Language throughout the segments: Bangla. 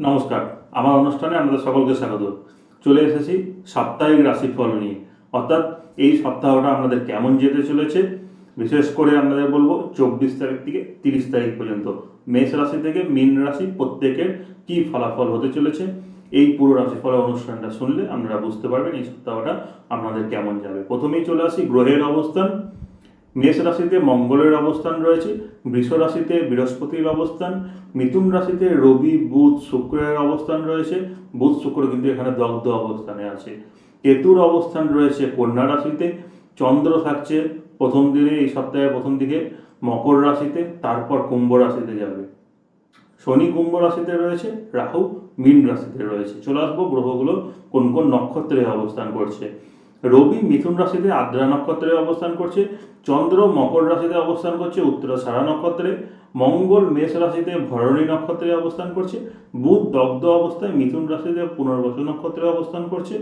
নমস্কার। আমার অনুষ্ঠানে আপনাদের সকলকে স্বাগত। চলে এসেছি সাপ্তাহিক রাশিফল নিয়ে। অর্থাৎ এই সপ্তাহটা আপনাদের কেমন যেতে চলেছে? বিশেষ করে আপনাদের বলব, চব্বিশ তারিখ থেকে তিরিশ তারিখ পর্যন্ত মেষ রাশি থেকে মীন রাশি প্রত্যেকের কি ফলাফল হতে চলেছে? এই পুরো রাশিফলের অনুষ্ঠানটা শুনলে আপনারা বুঝতে পারবেন এই সপ্তাহটা আপনাদের কেমন যাবে। প্রথমেই চলে আসি গ্রহের অবস্থান। মেষ রাশিতে মঙ্গলের অবস্থান রয়েছে বৃষ রাশিতে বৃহস্পতির অবস্থান, মিথুন রাশিতে রবি, বুধ, শুক্রের অবস্থান রয়েছে, বুধ, শুক্র কিন্তু এখানে দগ্ধ অবস্থানে আছে। কেতুর অবস্থান রয়েছে কন্যা রাশিতে, চন্দ্র থাকছে প্রথম দিনে, এই সপ্তাহের প্রথম দিকে, মকর রাশিতে, তারপর কুম্ভ রাশিতে যাবে। শনি কুম্ভ রাশিতে রয়েছে, রাহু মীন রাশিতে রয়েছে। চলে আসব গ্রহগুলো কোন কোন নক্ষত্রে অবস্থান করছে। রবি মিথুন রাশিতে আদ্রা নক্ষত্রে অবস্থান করছে, চন্দ্র মকর রাশিতে অবস্থান করছে উত্তর সারা নক্ষত্রে, মঙ্গল মেষ রাশিতে ভরণী নক্ষত্রে অবস্থান করছে, বুধ দগ্ধ অবস্থায় মিথুন রাশিতে পুনর্বসু নক্ষত্রে অবস্থান করছে,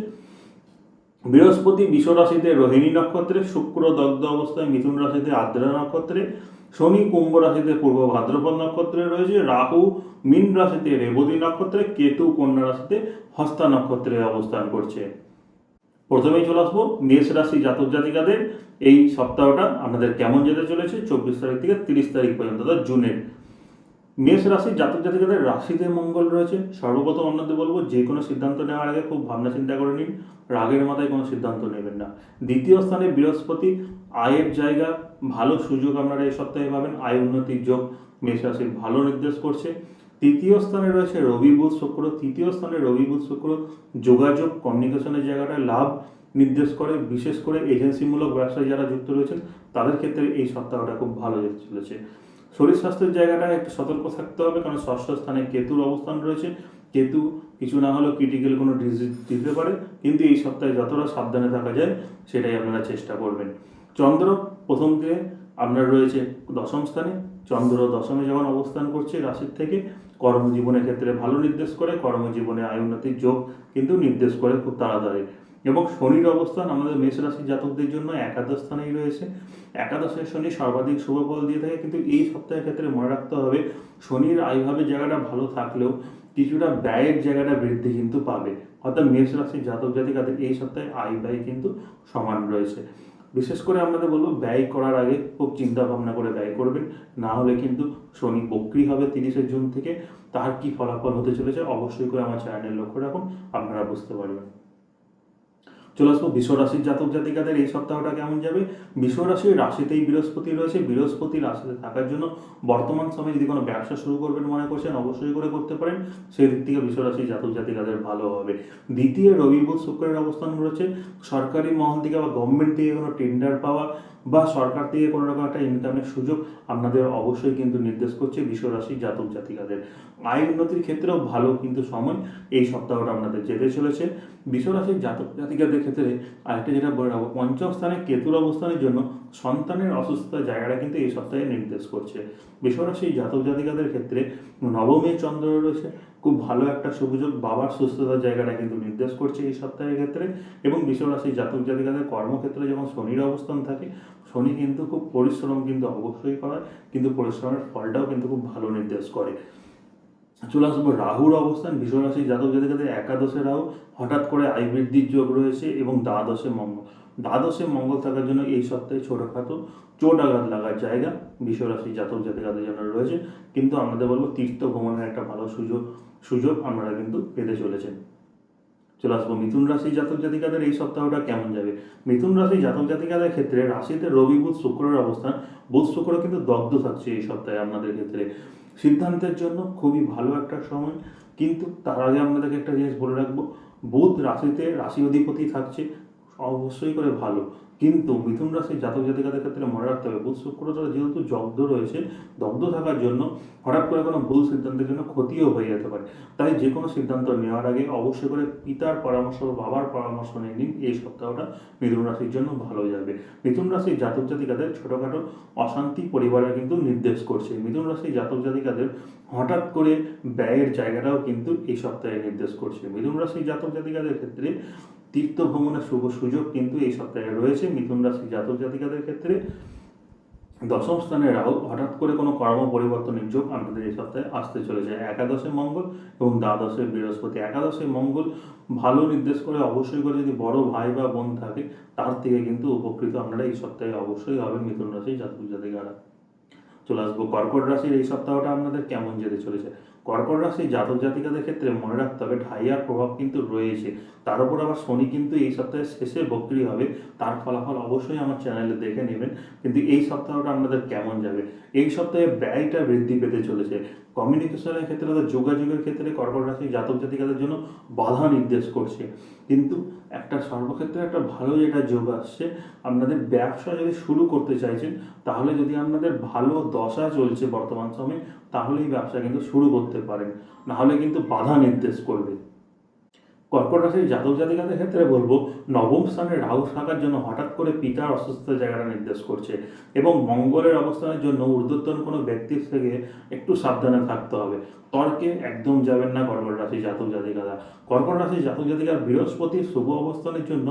বৃহস্পতি বিষ রাশিতে রোহিণী নক্ষত্রে, শুক্র দগ্ধ অবস্থায় মিথুন রাশিতে আদ্রা নক্ষত্রে, শনি কুম্ভ রাশিতে পূর্ব ভাদ্রপদ নক্ষত্রে রয়েছে, রাহু মীন রাশিতে রেবতী নক্ষত্রে, কেতু কন্যা রাশিতে হস্তা নক্ষত্রে অবস্থান করছে। প্রথমেই চলে আসব মেষ রাশি জাতক জাতিকাদের। এই সপ্তাহটা আপনাদের কেমন যেতে চলেছে? চব্বিশ তারিখ থেকে তিরিশ তারিখ পর্যন্ত, অর্থাৎ জুনের। মেষ রাশি জাতক জাতিকাদের রাশিতে মঙ্গল রয়েছে। সর্বপ্রথম আপনাদের বলব, যে কোনো সিদ্ধান্ত নেওয়ার আগে খুব ভাবনা চিন্তা করে নিন। রাগের মাথায় কোনো সিদ্ধান্ত নেবেন না। দ্বিতীয় স্থানে বৃহস্পতি, আয়ের জায়গা, ভালো সুযোগ আপনারা এই সপ্তাহে পাবেন। আয় উন্নতির যোগ মেষ রাশির ভালো নির্দেশ করছে। তৃতীয় স্থানে রয়েছে রবি বুধ শুক্র। তৃতীয় স্থানে রবি বুধ শুক্র। যোগাযোগ কমিউনিকেশনের জায়গাটায় লাভ নির্দেশ করে। বিশেষ করে এজেন্সিমূলক ব্যবসায় যারা যুক্ত রয়েছেন, তাদের ক্ষেত্রে এই সপ্তাহটা খুব ভালো যেতে চলেছে। শরীর স্বাস্থ্যের জায়গাটায় একটু সতর্ক থাকতে হবে, কারণ ষষ্ঠ স্থানে কেতুর অবস্থান রয়েছে। কেতু কিছু না হলেও ক্রিটিক্যাল কোনো ডিজিজ দিতে পারে, কিন্তু এই সপ্তাহে যতটা সাবধানে থাকা যায়, সেটাই আপনারা চেষ্টা করবেন। চন্দ্র প্রথম দিকে আপনার রয়েছে দশম স্থানে। চন্দ্র দশমে যখন অবস্থান করছে রাশির থেকে কর্মজীবনের ক্ষেত্রে ভালো নির্দেশ করে, কর্মজীবনে আয় উন্নতির যোগ কিন্তু নির্দেশ করে খুব তাড়াতাড়ি। এবং শনির অবস্থান আমাদের মেষ রাশির জাতকদের জন্য একাদশ স্থানেই রয়েছে। একাদশের শনি সর্বাধিক শুভ ফল দিয়ে থাকে, কিন্তু এই সপ্তাহের ক্ষেত্রে মনে রাখতে হবে, শনির আয়ভাবের জায়গাটা ভালো থাকলেও কিছুটা ব্যয়ের জায়গাটা বৃদ্ধি কিন্তু পাবে। অর্থাৎ মেষ রাশির জাতক জাতিকাদের এই সপ্তাহে আয় ব্যয় কিন্তু সমান রয়েছে। বিশেষ করে আপনাদের বলব, ব্যয় করার আগে খুব চিন্তা ভাবনা করে ব্যয় করবেন। না হলে কিন্তু শনি বক্রি হবে তিরিশে জুন থেকে। তার কি ফলাফল হতে চলেছে অবশ্যই করে আমার চ্যানেল লক্ষ্য রাখুন, আপনারা বুঝতে পারবেন। চলে আসব। বিশ্বরাশির জাতক জাতিকাদের এই সপ্তাহটা কেমন যাবে? বিশ্বরাশির রাশিতেই বৃহস্পতি রয়েছে। বৃহস্পতি রাশিতে থাকার জন্য বর্তমান সময়ে যদি কোনো ব্যবসা শুরু করবেন মনে করছেন, অবশ্যই করে করতে পারেন। সেই দিক থেকে বিশ্বরাশির জাতক জাতিকাদের ভালো হবে। দ্বিতীয় রবি বুধ শুক্রের অবস্থান রয়েছে। সরকারি মহল থেকে বা গভর্নমেন্ট থেকে কোনো টেন্ডার পাওয়া বা সরকার থেকে কোনো রকম একটা ইনকামের সুযোগ আপনাদের অবশ্যই কিন্তু নির্দেশ করছে বিশ্বরাশির জাতক জাতিকাদের। আয় উন্নতির ক্ষেত্রেও ভালো কিন্তু সময়। এই সপ্তাহটা আপনাদের যেতে চলেছে। বিশ্বরাশির জাতক জাতিকাদের ক্ষেত্রে আরেকটা যেটা বলে রাখব, পঞ্চম স্থানে কেতুর অবস্থানের জন্য সন্তানের অসুস্থতার জায়গাটা কিন্তু এই সপ্তাহে নির্দেশ করছে। বিশ্বরাশির জাতক জাতিকাদের ক্ষেত্রে নবমী চন্দ্র রয়েছে খুব ভালো একটা সুযোগ বাবার সুস্থতার জায়গাটা কিন্তু নির্দেশ করছে এই সপ্তাহের ক্ষেত্রে এবং বিশ্বরাশির জাতক জাতিকাদের কর্মক্ষেত্রে যখন শনির অবস্থান থাকে, শনি কিন্তু খুব পরিশ্রম কিন্তু অবশ্যই করায় কিন্তু পরিশ্রমের ফলটাও কিন্তু খুব ভালো নির্দেশ করে। চলে আসব রাহুর অবস্থান। বিশ্বরাশি জাতক জাতিকাদের একাদশে রাহু, হঠাৎ করে আয় বৃদ্ধির যোগ রয়েছে এবং দ্বাদশে মঙ্গল। দ্বাদশে মঙ্গল থাকার জন্য এই সপ্তাহে ছোটোখাটো চোট আঘাত লাগার জায়গা বিশ্বরাশি জাতক জাতিকাদের জন্য রয়েছে কিন্তু আমাদের বলব, তীর্থ ভ্রমণের একটা ভালো সুযোগ সুযোগ আপনারা কিন্তু পেতে চলেছেন। চলে আসব মিথুন রাশি জাতক জাতিকাদের এই সপ্তাহটা কেমন যাবে? মিথুন রাশি জাতক জাতিকাদের ক্ষেত্রে রাশিতে রবি, বুধ, শুক্রের অবস্থান। বুধ, শুক্র কিন্তু দগ্ধ থাকছে এই সপ্তাহে আপনাদের ক্ষেত্রে। সিদ্ধান্তের জন্য খুবই ভালো একটা সময়, কিন্তু তার আগে আপনাদেরকে একটা জিনিস বলে রাখব। বুধ রাশিতে রাশি অধিপতি থাকছে, অবশ্যই করে ভালো। কিন্তু মিথুন রাশির জাতক জাতিকাদের ক্ষেত্রে মনে রাখতে হবে, বুধ শুক্রটা যেহেতু জব্দ রয়েছে, দগ্ধ থাকার জন্য হঠাৎ করে কোনো ভুল সিদ্ধান্তের জন্য ক্ষতিও হয়ে যেতে পারে। তাই যে কোনো সিদ্ধান্ত নেওয়ার আগে অবশ্যই করে পিতার পরামর্শ বা বাবার পরামর্শ নিয়ে নিন, এই সপ্তাহটা মিথুন রাশির জন্য ভালো যাবে। মিথুন রাশির জাতক জাতিকাদের ছোটোখাটো অশান্তি পরিবারের কিন্তু নির্দেশ করছে। মিথুন রাশির জাতক জাতিকাদের হঠাৎ করে ব্যয়ের জায়গাটাও কিন্তু এই সপ্তাহে নির্দেশ করছে। মিথুন রাশির জাতক জাতিকাদের ক্ষেত্রে তীর্থ ভ্রমণের শুভ সুযোগ কিন্তু এই সপ্তাহে রয়েছে মিথুন রাশি জাতক জাতিকাদের ক্ষেত্রে। দশম স্থানে রাহু, হঠাৎ করে কোনো কর্ম পরিবর্তনের যোগ আপনাদের এই সপ্তাহে আসতে চলেছে। একাদশে মঙ্গল এবং দ্বাদশে বৃহস্পতি। একাদশে মঙ্গল ভালো নির্দেশ করে, অবশ্যই করে যদি বড় ভাই বা বোন থাকে, তার থেকে কিন্তু উপকৃত আপনারা এই সপ্তাহে অবশ্যই হবেন মিথুন রাশি জাতক জাতিকারা। চলে আসব কর্কট রাশির এই সপ্তাহটা আপনাদের কেমন যেতে চলেছে? কর্কট রাশি জাতক জাতিকাদের ক্ষেত্রে মনে রাখতে হবে, ঢাইয়ার প্রভাব কিন্তু রয়েছে। তার উপর আবার শনি কিন্তু এই সপ্তাহের শেষে বক্রি হবে। তার ফলাফল অবশ্যই আমার চ্যানেলে দেখে নেবেন। কিন্তু এই সপ্তাহটা আপনাদের কেমন যাবে? এই সপ্তাহে ব্যয়টা বৃদ্ধি পেতে চলেছে। কমিউনিকেশনের ক্ষেত্রে অর্থাৎ যোগাযোগের ক্ষেত্রে কর্কট রাশি জাতক জাতিকাদের জন্য বাধা নির্দেশ করছে। কিন্তু একটা সর্বক্ষেত্রে একটা ভালো যেটা যোগ আসছে, আপনাদের ব্যবসা যদি শুরু করতে চাইছেন, তাহলে যদি আপনাদের ভালো দশা চলছে বর্তমান সময়ে তাহলে এই ব্যবসা কিন্তু শুরু করতে পারেন। নাহলে কিন্তু বাধা নির্দেশ করবে। কর্কট রাশির জাতক জাতিকাদের ক্ষেত্রে বলব, নবম স্থানে রাহু থাকার জন্য হঠাৎ করে পিতার অসুস্থতার জায়গাটা নির্দেশ করছে এবং মঙ্গলের অবস্থানের জন্য ঊর্ধ্বতন কোনো ব্যক্তির থেকে একটু সাবধানে থাকতে হবে। তর্কে একদম যাবেন না কর্কট রাশি জাতক জাতিকারা। কর্কট রাশি জাতক জাতিকার বৃহস্পতির শুভ অবস্থানের জন্য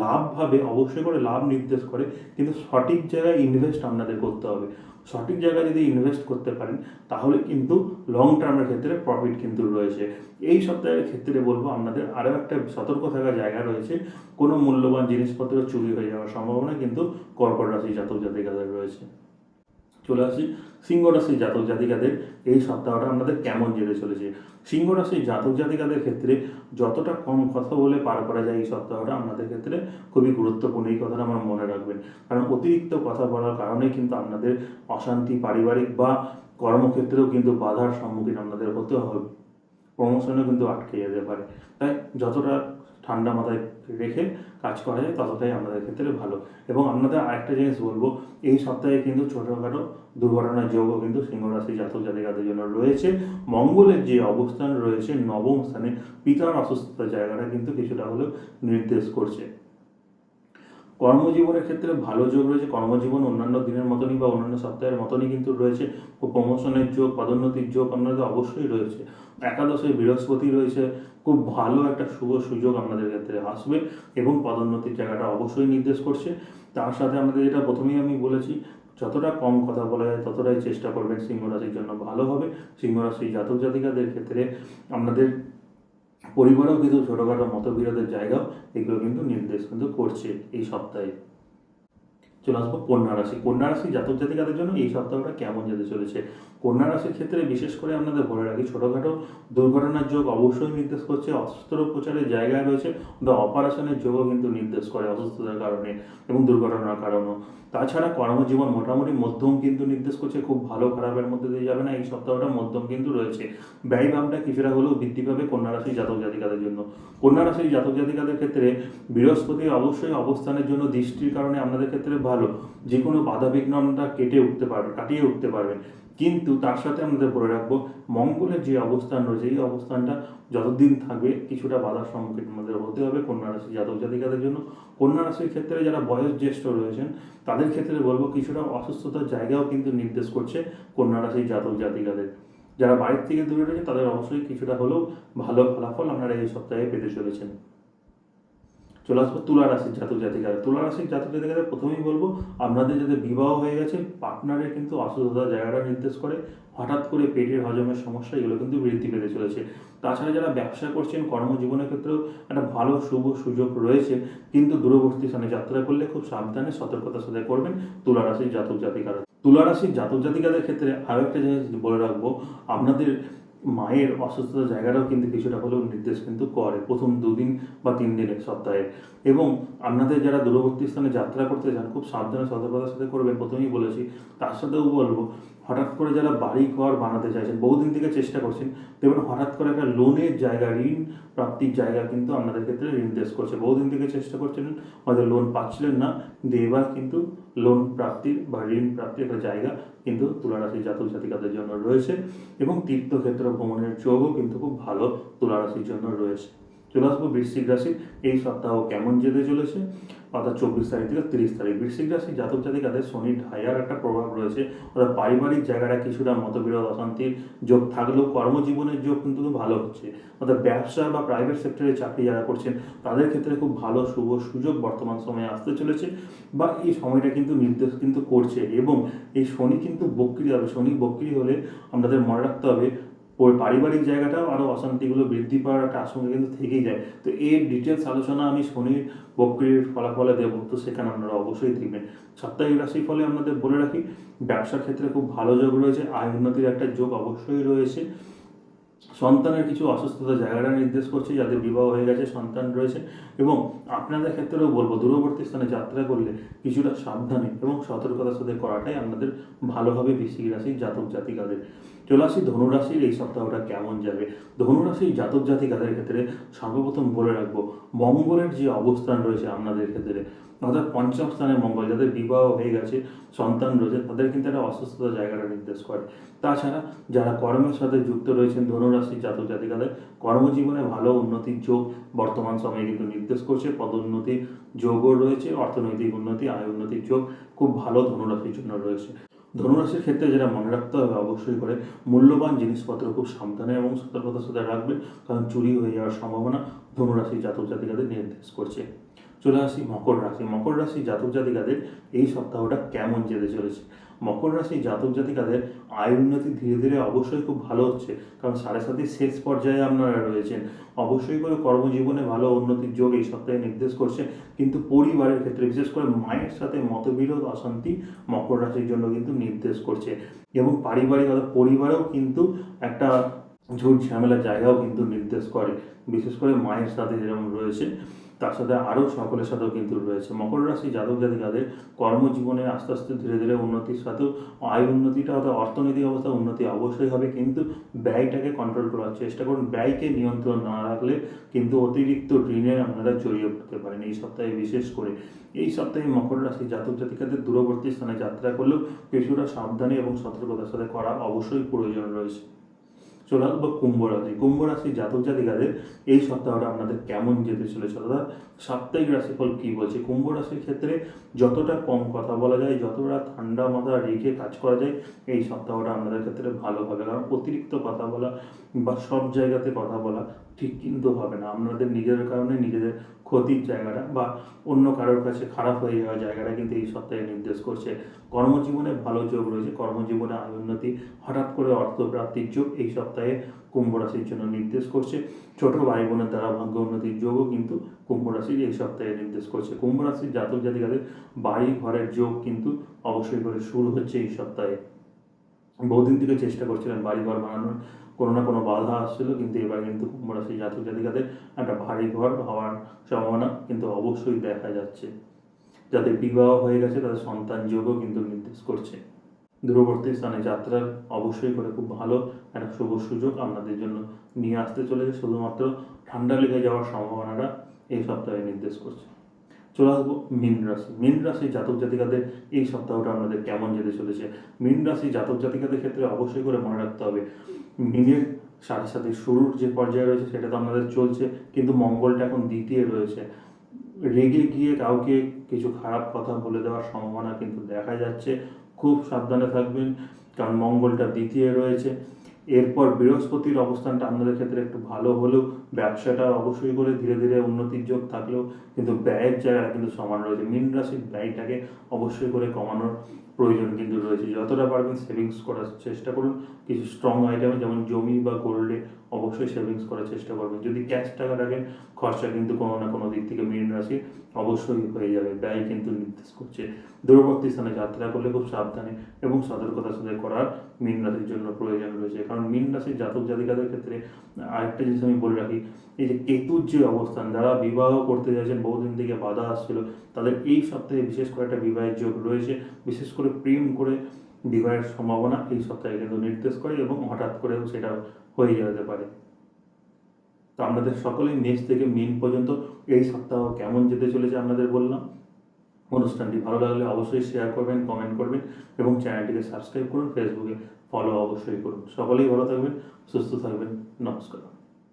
লাভভাবে অবশ্যই করে লাভ নির্দেশ করে, কিন্তু সঠিক জায়গায় ইনভেস্ট আপনাদের করতে হবে। সঠিক জায়গায় যদি ইনভেস্ট করতে পারেন, তাহলে কিন্তু লং টার্মের ক্ষেত্রে প্রফিট কিন্তু রয়েছে। এই সপ্তাহের ক্ষেত্রে বলব আপনাদের আরও একটা সতর্ক থাকার জায়গা রয়েছে। কোনো মূল্যবান জিনিসপত্র চুরি হয়ে যাওয়ার সম্ভাবনা কিন্তু কর্কট রাশি জাতক জাতিকাদের রয়েছে। চলে আসি। সিংহ রাশির জাতক জাতিকাদের। এই সপ্তাহটা আপনাদের কেমন যেতে চলেছে। সিংহ রাশির জাতক জাতিকাদের ক্ষেত্রে যতটা কম কথা বলে পার করা যায় এই সপ্তাহটা আপনাদের ক্ষেত্রে খুবই গুরুত্বপূর্ণ। এই কথাটা আমার মনে রাখবেন। কারণ অতিরিক্ত কথা বলার কারণে কিন্তু আপনাদের অশান্তি পারিবারিক বা কর্মক্ষেত্রেও কিন্তু বাধার সম্মুখীন আপনাদের হতে হবে। প্রমোশনও কিন্তু আটকে যেতে পারে। তাই যতটা ঠান্ডা মাথায় রেখে কাজ করা যায়, ততটাই আমাদের ক্ষেত্রে ভালো। এবং আপনাদের আরেকটা জিনিস বলব, এই সপ্তাহে কিন্তু ছোটোখাটো দুর্ঘটনার যোগও কিন্তু সিংহরাশি জাতক জাতিকাদের জন্য রয়েছে। মঙ্গলের যে অবস্থান রয়েছে, নবম স্থানে পিতার অসুস্থতার জায়গাটা কিন্তু কিছুটা হলেও নির্দেশ করছে। কর্মজীবনের ক্ষেত্রে ভালো যোগ রয়েছে। কর্মজীবন অন্যান্য দিনের মতনই বা অন্যান্য সপ্তাহের মতনই কিন্তু রয়েছে। খুব প্রমোশনের যোগ, পদোন্নতির যোগ আপনাদের অবশ্যই রয়েছে। একাদশে বৃহস্পতি রয়েছে। খুব ভালো একটা শুভ সুযোগ আপনাদের ক্ষেত্রে আসবে এবং পদোন্নতির জায়গাটা অবশ্যই নির্দেশ করছে। তার সাথে আমাদের যেটা প্রথমেই আমি বলেছি, যতটা কম কথা বলা যায়, ততটাই চেষ্টা করবেন সিংহ রাশির জন্য ভালো হবে। সিংহ রাশি জাতক জাতিকাদের ক্ষেত্রে আপনাদের পরিবারেও কিন্তু ছোটোখাটো মতবিরোধের জায়গাও এগুলো কিন্তু নির্দেশ কিন্তু করছে এই সপ্তাহে। চলে আসব কন্যা রাশি। কন্যা রাশি জাতক জাতিকাদের জন্য এই সপ্তাহটা কেমন যেতে চলেছে? কন্যা রাশির ক্ষেত্রে বিশেষ করে আপনাদের বলে রাখি, ছোটোখাটো দুর্ঘটনার যোগ অবশ্যই নির্দেশ করছে, অস্ত্র প্রচারের জায়গায় রয়েছে, বা অপারেশনের যোগও কিন্তু নির্দেশ করে অসুস্থতার কারণে এবং দুর্ঘটনার কারণেও। তাছাড়া কর্মজীবন মোটামুটি মধ্যম কিন্তু নির্দেশ করছে, খুব ভালো খারাপের মধ্যে দিয়ে যাবে না, এই সপ্তাহটা মধ্যম কিন্তু রয়েছে। ব্যয়ভাবটা কিছুটা হলেও বৃদ্ধি পাবে কন্যা রাশি জাতক জাতিকাদের জন্য। কন্যা রাশির জাতক জাতিকাদের ক্ষেত্রে বৃহস্পতি অবশ্যই অবস্থানের জন্য দৃষ্টির কারণে আপনাদের ক্ষেত্রে ভালো, যে কোনো বাধা বিঘ্ন আপনারা কেটে উঠতে পারবে, কাটিয়ে উঠতে পারবেন কিন্তু তার সাথে আমাদের বলে রাখব, মঙ্গলের যে অবস্থান রয়েছে, এই অবস্থানটা যতদিন থাকবে কিছুটা বাধার সম্মুখীন আমাদের হতে হবে কন্যা রাশি জাতক জাতিকাদের জন্য। কন্যা রাশির ক্ষেত্রে যারা বয়স জ্যেষ্ঠ রয়েছেন, তাদের ক্ষেত্রে বলব কিছুটা অসুস্থতার জায়গাও কিন্তু নির্দেশ করছে কন্যা রাশির জাতক জাতিকাদের। যারা বাড়ির থেকে দূরে রয়েছে তাদের অবশ্যই কিছুটা হলেও ভালো ফলাফল আপনারা এই সপ্তাহে পেতে চলেছেন। চলে আসব তুলা রাশির জাতক জাতিকারা তুলা রাশির জাতক জাতিকারা প্রথমেই বলব, আপনাদের যাদের বিবাহ হয়ে গেছে, পার্টনারের কিন্তু অসুস্থতার জায়গাটা নির্দেশ করে, হঠাৎ করে পেটের হজমের সমস্যা, এগুলো কিন্তু বৃদ্ধি পেতে চলেছে। তাছাড়া যারা ব্যবসা করছেন, কর্মজীবনের ক্ষেত্রেও একটা ভালো শুভ সুযোগ রয়েছে, কিন্তু দূরবর্তী স্থানে যাত্রা করলে খুব সাবধানে সতর্কতার সাথে করবেন তুলা রাশির জাতক জাতিকারা। তুলা রাশির জাতক জাতিকাদের ক্ষেত্রে আরও একটা জিনিস বলে রাখব, আপনাদের মায়ের অসুস্থতার জায়গাটাও কিন্তু কিছুটা হলেও নির্দেশ কিন্তু করে প্রথম দুদিন বা তিন দিনের সপ্তাহে। এবং আপনাদের যারা দূরবর্তী স্থানে যাত্রা করতে চান খুব সাবধানে সতর্কতার সাথে করবেন, প্রথমেই বলেছি। তার সাথেও বলব, হঠাৎ করে যারা বাড়ি ঘর বানাতে চাইছেন, বহুদিন থেকে চেষ্টা করছেন তেমন হঠাৎ করে একটা লোনের জায়গা, ঋণ প্রাপ্তির জায়গা কিন্তু আপনাদের ক্ষেত্রে নির্দেশ করছে। বহুদিন থেকে চেষ্টা করছিলেন হয়তো লোন পাচ্ছিলেন না কিন্তু এবার কিন্তু লোন প্রাপ্তির বা ঋণ প্রাপ্তির একটা জায়গা কিন্তু তুলারাশি জাতক জাতিকাদের জন্য রয়েছে এবং তীর্থক্ষেত্র ভ্রমণের যোগও কিন্তু খুব ভালো তুলারাশির জন্য রয়েছে। চলে আসব বৃশ্চিক রাশি, এই সপ্তাহ কেমন যেতে চলেছে? অর্থাৎ চব্বিশ তারিখ থেকে তিরিশ তারিখ বৃশ্চিক রাশি, জাতক জাতিকাদের শনি ঢাইয়ার একটা প্রভাব রয়েছে। অর্থাৎ পারিবারিক জায়গাটা কিছুটা মতবিরোধ, অশান্তির যোগ থাকলেও কর্মজীবনের যোগ কিন্তু ভালো হচ্ছে। অর্থাৎ ব্যবসা বা প্রাইভেট সেক্টরে চাকরি যারা করছেন, তাদের ক্ষেত্রে খুব ভালো, শুভ সুযোগ বর্তমান সময়ে আসতে চলেছে বা এই সময়টা কিন্তু নির্দেশ কিন্তু করছে এবং এই শনি কিন্তু বক্রি হবে। শনি বক্রি হলে আমাদের মনে রাখতে হবে ওই পারিবারিক জায়গাটাও আরও অশান্তিগুলো বৃদ্ধি পাওয়ার একটা আশঙ্কা কিন্তু থেকেই যায়। তো এর ডিটেলস আলোচনা আমি শনির বক্রির ফলাফলে দেবো, তো সেখানে আপনারা অবশ্যই দেখবেন। সাপ্তাহিক রাশির ফলে আপনাদের বলে রাখি, ব্যবসার ক্ষেত্রে খুব ভালো যোগ রয়েছে, আয় উন্নতির একটা যোগ অবশ্যই রয়েছে। সন্তানের কিছু অসুস্থতা জায়গাটা নির্দেশ করছে যাদের বিবাহ হয়ে গেছে, সন্তান রয়েছে। এবং আপনাদের ক্ষেত্রেও বলব, দূরবর্তী স্থানে যাত্রা করলে কিছুটা সাবধানে এবং সতর্কতার সাথে করাটাই আপনাদের ভালো হবে বৃশ্চিক রাশির জাতক জাতিকাদের চলে আসি ধনুরাশির এই সপ্তাহটা কেমন যাবে? ধনুরাশির জাতক জাতিকাদের ক্ষেত্রে সর্বপ্রথম বলে রাখব, মঙ্গলের যে অবস্থান রয়েছে আপনাদের ক্ষেত্রে, অর্থাৎ পঞ্চম স্থানে মঙ্গল, যাদের বিবাহ হয়ে গেছে, সন্তান রয়েছে, তাদের কিন্তু একটা অসুস্থতা জায়গাটা নির্দেশ করে। তাছাড়া যারা কর্মের সাথে যুক্ত রয়েছেন, ধনুরাশির জাতক জাতিকাদের, কর্মজীবনে ভালো উন্নতির যোগ বর্তমান সময়ে কিন্তু নির্দেশ করছে পদোন্নতির যোগও রয়েছে, অর্থনৈতিক উন্নতি, আয় উন্নতির যোগ খুব ভালো ধনুরাশির জন্য রয়েছে। ধনুরাশির ক্ষেত্রে যেটা মনে রাখতে হবে অবশ্যই করে মূল্যবান জিনিসপত্র খুব সাবধানে এবং সতর্কতার সাথে রাখবেন কারণ চুরি হয়ে যাওয়ার সম্ভাবনা ধনুরাশির জাতক জাতিকাদের নির্দেশ করছে। চলে আসি মকর রাশি। মকর রাশি জাতক জাতিকাদের এই সপ্তাহটা কেমন যেতে চলেছে? মকর রাশি জাতক জাতিকাদের আয় উন্নতি ধীরে ধীরে অবশ্যই খুব ভালো হচ্ছে। কারণ সাড়ে সাতির শেষ পর্যায়ে আপনারা রয়েছেন। অবশ্যই করে কর্মজীবনে ভালো উন্নতির যোগ এই সপ্তাহে নির্দেশ করছে। কিন্তু পরিবারের ক্ষেত্রে, বিশেষ করে মায়ের সাথে মতবিরোধ, অশান্তি মকর রাশির জন্য কিন্তু নির্দেশ করছে। এবং পারিবারিক অর্থাৎ পরিবারেও কিন্তু একটা ঝুট ঝামেলার জায়গাও কিন্তু নির্দেশ করে। বিশেষ করে মায়ের সাথে যেরকম রয়েছে। তার সাথে আরও সকলের সাথেও কিন্তু রয়েছে। মকর রাশি জাতক জাতিকাদের কর্মজীবনে আস্তে আস্তে ধীরে ধীরে উন্নতির সাথেও আয় উন্নতিটা অর্থাৎ অর্থনৈতিক অবস্থা উন্নতি অবশ্যই হবে, কিন্তু ব্যয়টাকে কন্ট্রোল করার চেষ্টা করুন। ব্যয়কে নিয়ন্ত্রণ না রাখলে কিন্তু অতিরিক্ত ঋণে আপনারা জড়িয়ে পড়তে পারেন এই সপ্তাহে বিশেষ করে। এই সপ্তাহে মকর রাশি জাতক জাতিকাদের দূরবর্তী স্থানে যাত্রা করলেও কিছুটা সাবধানে এবং সতর্কতার সাথে করা অবশ্যই প্রয়োজন রয়েছে। চলে আসব কুম্ভ রাশি। কুম্ভ রাশি জাতক জাতিকাদের এই সপ্তাহটা আপনাদের কেমন যেতে চলেছে অর্থাৎ সাপ্তাহিক রাশিফল কী বলছে? কুম্ভ রাশির ক্ষেত্রে যতটা কম কথা বলা যায়, যতটা ঠান্ডা মাথা রেখে কাজ করা যায়, এই সপ্তাহটা আপনাদের ক্ষেত্রে ভালো হবে। কারণ অতিরিক্ত কথা বলা বা সব জায়গাতে কথা বলা ঠিক কিন্তু হবে না। আপনাদের নিজের কারণে নিজেদের ক্ষতির জায়গাটা বা অন্য কারোর কাছে খারাপ হয়ে যাওয়ার জায়গাটা কিন্তু এই সপ্তাহে নির্দেশ করছে। কর্মজীবনে ভালো যোগ রয়েছে। কর্মজীবনে আয় উন্নতি হঠাৎ করে অর্থপ্রাপ্তির যোগ এই সপ্তাহে কুম্ভ রাশির জন্য নির্দেশ করছে। ছোট ভাই বোনের দ্বারা ভাগ্য উন্নতির যোগও কিন্তু কুম্ভ রাশির এই সপ্তাহে নির্দেশ করছে। কুম্ভ রাশির জাতক জাতিকাদের বাড়ি ঘরের যোগ কিন্তু অবশ্যই করে শুরু হচ্ছে এই সপ্তাহে। বহুদিন থেকে চেষ্টা করছিলেন বাড়ি ঘর বানানোর। কোনো না কোনো বাধা আসছিল, কিন্তু এবার কিন্তু কুম্ভ রাশি জাতক জাতিকাদের একটা ভারী ঘর হওয়ার সম্ভাবনা কিন্তু অবশ্যই দেখা যাচ্ছে। যাদের বিবাহ হয়ে গেছে, তাদের সন্তান যোগও কিন্তু নির্দেশ করছে। দূরবর্তী স্থানে যাত্রার অবশ্যই করে খুব ভালো একটা শুভ সুযোগ আপনাদের জন্য নিয়ে আসতে চলেছে। শুধুমাত্র ঠান্ডা লেগে যাওয়ার সম্ভাবনাটা এই সপ্তাহে নির্দেশ করছে। চলে আসব মীন রাশি। মীন রাশি জাতক জাতিকাদের এই সপ্তাহটা আপনাদের কেমন যেতে চলেছে? মীন রাশি জাতক জাতিকাদের ক্ষেত্রে অবশ্যই করে মনে রাখতে হবে, মিনের সাথে সাথে শুরুর যে পর্যায়ে রয়েছে সেটা তো আপনাদের চলছে, কিন্তু মঙ্গলটা এখন দ্বিতীয় রয়েছে। রেগে গিয়ে কাউকে কিছু খারাপ কথা বলে দেওয়ার সম্ভাবনা কিন্তু দেখা যাচ্ছে। খুব সাবধানে থাকবেন, কারণ মঙ্গলটা দ্বিতীয় রয়েছে। এরপর বৃহস্পতির অবস্থানটা আপনাদের ক্ষেত্রে একটু ভালো হলেও ব্যবসাটা অবশ্যই করে ধীরে ধীরে উন্নতির যোগ থাকলেও কিন্তু ব্যয়ের জায়গাটা কিন্তু সমান রয়েছে। মীন রাশির ব্যয়টাকে অবশ্যই করে কমানোর প্রয়োজন কিন্তু রয়েছে। যতটা পারবেন সেভিংস করার চেষ্টা করুন। কিছু স্ট্রং আইটেমে যেমন জমি বা গোল্ডে অবশ্যই সেভিংস করার চেষ্টা করবেন। যদি ক্যাশ টাকা রাখেন খরচা কিন্তু কোনো না কোনো দিক থেকে মীন রাশি অবশ্যই হয়ে যাবে। ব্যয় কিন্তু নির্দেশ করছে। দূরবর্তী স্থানে যাত্রা করলে খুব সাবধানে এবং সতর্কতার সাথে করার মীন রাশির জন্য প্রয়োজন রয়েছে। কারণ মীন রাশির জাতক জাতিকাদের ক্ষেত্রে আরেকটা জিনিস আমি বলে রাখি এই যে কেতুর যে অবস্থান, যারা বিবাহ করতে যাচ্ছেন, বহুদিন থেকে বাধা আসছিল, তাদের এই সপ্তাহে বিশেষ করে একটা বিবাহের যোগ রয়েছে। বিশেষ করে প্রেম করে বিবাহের সম্ভাবনা এই সপ্তাহে কিন্তু নির্দেশ করে এবং হঠাৎ করেও সেটা হয়ে যেতে পারে। তো আপনাদের সকলেই মেষ থেকে মিন পর্যন্ত এই সপ্তাহ কেমন যেতে চলেছে আপনাদের বললাম। অনুষ্ঠানটি ভালো লাগলে অবশ্যই শেয়ার করবেন কমেন্ট করবেন এবং চ্যানেলটিকে সাবস্ক্রাইব করুন ফেসবুকে ফলো অবশ্যই করুন। সকলেই ভালো থাকবেন, সুস্থ থাকবেন। নমস্কার।